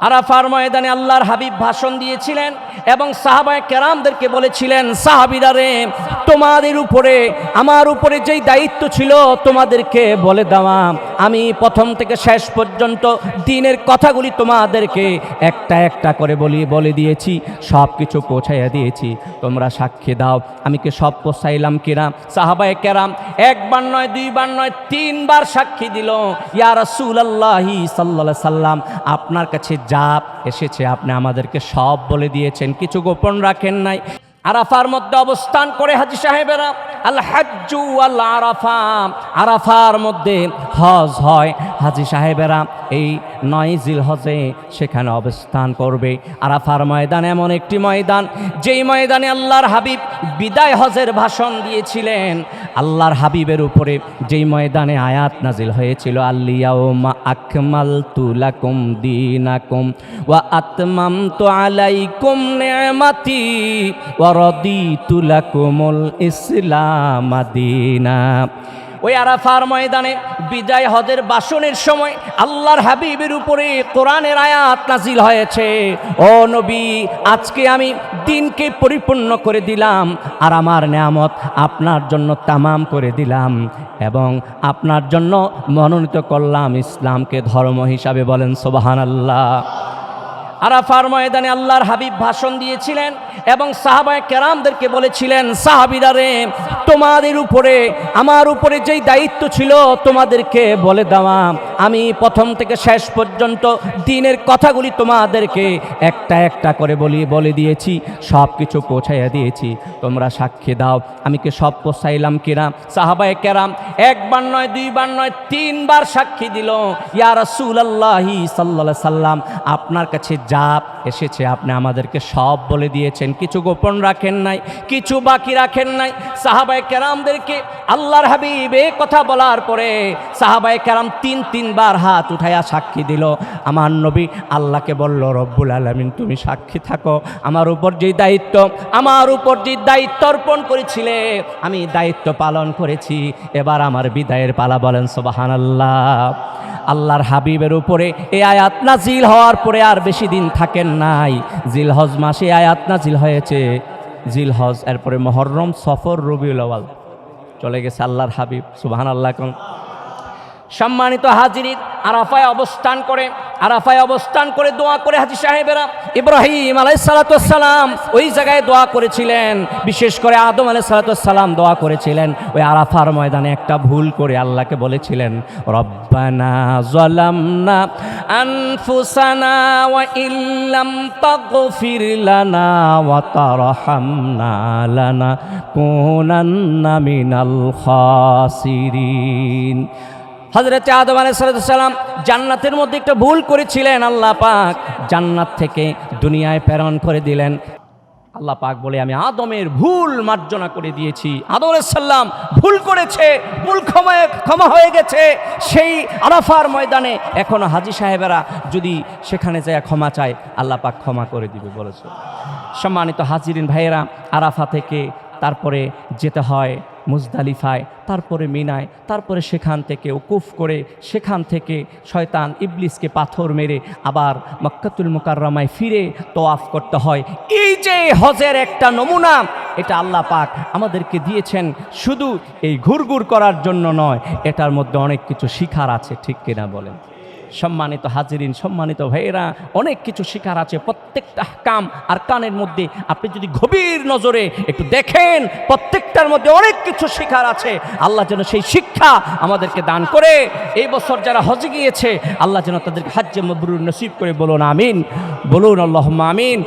আরাফার ময়দানে আল্লাহর হাবিব ভাষণ দিয়েছিলেন এবং সাহাবায় কেরামদেরকে বলেছিলেন সাহাবিরা রে তোমাদের উপরে, আমার উপরে যেই দায়িত্ব ছিল, তোমাদেরকে বলে দেওয়া আমি প্রথম থেকে শেষ পর্যন্ত দিনের কথাগুলি তোমাদেরকে একটা একটা করে বলি, বলে দিয়েছি সব কিছু পৌঁছাইয়া দিয়েছি। তোমরা সাক্ষী দাও, আমি কি সব পৌঁছাইলাম কিনা? সাহাবায় কেরাম একবার নয়, দুইবার নয়, তিনবার সাক্ষী দিল, ইয়া রাসূল আল্লাহি সাল্লাহ সাল্লাম, আপনার কাছে যা এসেছে, আপনি আমাদেরকে সব বলে দিয়েছেন, কিছু গোপন রাখেন নাই। আরাফার মধ্যে অবস্থান করে হাজি সাহেবেরা আল হাজ্জু আল আরাফা আরাফার মধ্যে হজ হয়। হাজি সাহেবেরা এই নয় জিল হজে সেখানে অবস্থান করবে। আরাফার ময়দান এমন একটি ময়দান, যেই ময়দানে আল্লাহর হাবিব বিদায় হজের ভাষণ দিয়েছিলেন। আল্লাহর হাবিবের উপরে যেই ময়দানে আয়াত নাজিল হয়েছিল আল্লিয়াউমা আকমাল তুলাকুম দিনাকুম ওয়া আতমাম তো আলাইকুম নেমাতি ওয়া রদিতু লাকুমুল ইসলাম দিনা। ওই আরাফার ময়দানে বিদায় হজের বাসনের সময় আল্লাহর হাবিবের উপরে কোরআনের আয়াত নাজিল হয়েছে। ও নবী, আজকে আমি দিনকে পরিপূর্ণ করে দিলাম আর আমার নিয়ামত আপনার জন্য তামাম করে দিলাম এবং আপনার জন্য মনোনীত করলাম ইসলামকে ধর্ম হিসাবে বলেন সোবাহান আল্লাহ আরাফার ময়দানে আল্লাহর হাবিব ভাষণ দিয়েছিলেন এবং সাহাবায় কেরামদেরকে বলেছিলেন, সাহাবিরা রে তোমাদের উপরে, আমার উপরে যেই দায়িত্ব ছিল, তোমাদেরকে বলে দেওয়া আমি প্রথম থেকে শেষ পর্যন্ত দিনের কথাগুলি তোমাদেরকে একটা একটা করে বলি, বলে দিয়েছি সব কিছু পৌঁছাইয়া দিয়েছি। তোমরা সাক্ষী দাও, আমি কি সব পৌঁছাইলাম কিনা? সাহাবায় কেরাম একবার নয়, দুইবার নয়, তিনবার সাক্ষী দিল, ইয়া রাসূল আল্লাহি সাল্লাহ সাল্লাম, আপনার কাছে যা এসেছে আপনি আমাদেরকে সব বলে দিয়েছেন, কিছু গোপন রাখেন নাই, কিছু বাকি রাখেন নাই। সাহাবায় কেরামদেরকে আল্লাহর হাবিব এ কথা বলার পরে সাহাবায় কেরাম তিন তিনবার হাত উঠাইয়া সাক্ষী দিল। আমার নবী আল্লাহকে বলল, রব্বুল আলমিন, তুমি সাক্ষী থাকো। আমার উপর যে দায়িত্ব, আমার উপর যে দায়িত্ব অর্পণ করেছিলে, আমি দায়িত্ব পালন করেছি। এবার আমার বিদায়ের পালা বলেন সোবাহান আল্লাহ আল্লাহর হাবিবের উপরে এ আয়াত নাজিল হওয়ার পরে আর বেশি দিন থাকেন নাই। জিল হজ মাসে আয়াত নাজিল হয়েছে। জিল হজ এরপরে মহরম, সফর, রবিউল আওয়াল চলে গেছে আল্লাহর হাবিব সুবাহান আল্লাহ সম্মানিত হাজির আরাফায় অবস্থান করে আরাফায় অবস্থান করে দোয়া করে হাজি সাহেবেরা ইব্রাহিম আলাইসালাতাম ওই জায়গায় দোয়া করেছিলেন। বিশেষ করে আদম আলাইসালাতাম দোয়া করেছিলেন। ওই আরাফার ময়দানে একটা ভুল করে আল্লাহকে বলেছিলেন, রব্বানা জলামনা আনফুসানা ওয়া ইল্লাম তাগফির লানা ওয়া তারহামনা লানা কুনান্না মিনাল খাসিরিন। হজরত আদম আলাইসালাম জান্নাতের মধ্যে একটা ভুল করেছিলেন, আল্লাহ পাক জান্নাত থেকে দুনিয়ায় প্রেরণ করে দিলেন। আল্লাহ পাক বলে, আমি আদমের ভুল মার্জনা করে দিয়েছি। আদম সাল্লাম ভুল করেছে, ভুল ক্ষমা ক্ষমা হয়ে গেছে। সেই আরাফার ময়দানে এখনও হাজি সাহেবেরা যদি সেখানে যায় ক্ষমা চায়, আল্লাহ পাক ক্ষমা করে দিবে বলেছে। সম্মানিত হাজিরিন ভাইয়েরা, আরাফা থেকে তারপরে যেতে হয় মুজদালিফায়, তারপরে মিনায়, তারপরে সেখান থেকে ওকুফ করে সেখান থেকে শয়তান ইবলিসকে পাথর মেরে আবার মক্কাতুল মুকাররমায় ফিরে তোয়াফ করতে হয়। এই যে হজের একটা নমুনা, এটা আল্লাহ পাক আমাদেরকে দিয়েছেন শুধু এই ঘুরঘুর করার জন্য নয়, এটার মধ্যে অনেক কিছু শিখার আছে, ঠিক কিনা বলেন? সম্মানিত হাজিরিন, সম্মানিত ভাইয়েরা, অনেক কিছু শিকার আছে, প্রত্যেকটা কাম আর কানের মধ্যে আপনি যদি গভীর নজরে একটু দেখেন, প্রত্যেকটার মধ্যে অনেক কিছু শিকার আছে। আল্লাহ যেন সেই শিক্ষা আমাদেরকে দান করে। এই বছর যারা হজে গিয়েছে, আল্লাহ যেন তাদেরকে হাজ্যে মবরুর নসিব করে বলুন, আমিন। বলুন আল্লাহ আমিন।